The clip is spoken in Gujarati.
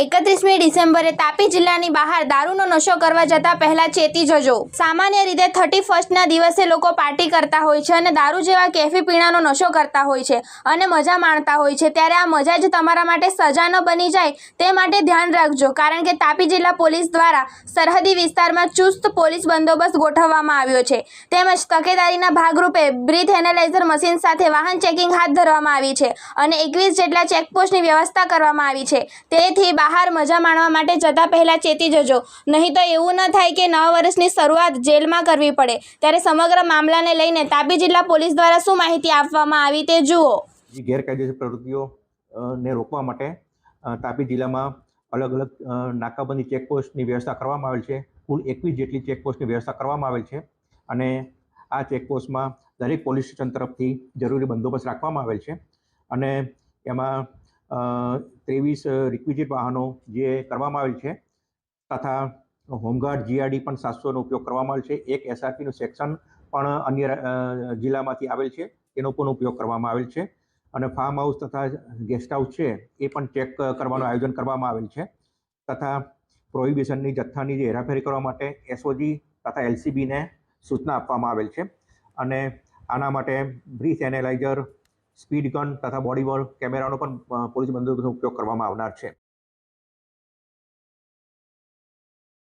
એકત્રીસમી ડિસેમ્બરે તાપી જિલ્લાની બહાર દારૂનો નશો કરવા જતા પહેલા ચેતી જજો. સામાન્ય રીતે થર્ટી ફર્સ્ટના દિવસે લોકો પાર્ટી કરતા હોય છે અને દારૂ જેવા કેફી પીણાનો નશો કરતા હોય છે અને મજા માણતા હોય છે. ત્યારે આ મજા જ તમારા માટે સજા ન બની જાય તે માટે ધ્યાન રાખજો. કારણ કે તાપી જિલ્લા પોલીસ દ્વારા સરહદી વિસ્તારમાં ચુસ્ત પોલીસ બંદોબસ્ત ગોઠવવામાં આવ્યો છે. તેમજ તકેદારીના ભાગરૂપે બ્રીથ એનાલાઇઝર મશીન સાથે વાહન ચેકિંગ હાથ ધરવામાં આવી છે અને એકવીસ જેટલા ચેકપોસ્ટની વ્યવસ્થા કરવામાં આવી છે. તેથી બહાર મજા માણવા માટે જતા પહેલાં ચેતી જજો. નહીં તો એવું ન થાય કે નવા વર્ષની શરૂઆત જેલમાં કરવી પડે. ત્યારે સમગ્ર મામલાને લઈને તાપી જિલ્લા પોલીસ દ્વારા શું માહિતી આપવામાં આવી તે જુઓ. ગેરકાયદેસર પ્રવૃત્તિઓ ને રોકવા માટે તાપી જિલ્લામાં અલગ અલગ નાકાબંધી ચેકપોસ્ટની વ્યવસ્થા કરવામાં આવેલ છે. કુલ એકવીસ જેટલી ચેકપોસ્ટની વ્યવસ્થા કરવામાં આવેલ છે અને આ ચેકપોસ્ટમાં દરેક પોલીસ સ્ટેશન તરફથી જરૂરી બંદોબસ્ત રાખવામાં આવેલ છે. અને એમાં ત્રેવીસ રિક્વિઝિટ વાહનો જે કરવામાં આવેલ છે તથા હોમગાર્ડ જીઆરડી પણ સાતસોનો ઉપયોગ કરવામાં આવેલ છે. એક એસઆરપીનું સેક્શન પણ અન્ય જિલ્લામાંથી આવેલ છે. તેનો પણ ઉપયોગ કરવામાં આવેલ છે. અને ફાર્મ હાઉસ તથા ગેસ્ટ હાઉસ છે એ પણ ચેક કરવાનું આયોજન કરવામાં આવેલ છે. તથા પ્રોહિબિશનની જથ્થાની જે હેરાફેરી કરવા માટે એસઓજી તથા એલસીબીને સૂચના આપવામાં આવેલ છે. અને આના માટે બ્રીથ એનાલાઇઝર સ્પીડ ગન તથા બોડી વોલ કેમેરાનો પણ પોલીસ બંદોબસ્તનો ઉપયોગ કરવામાં આવનાર છે.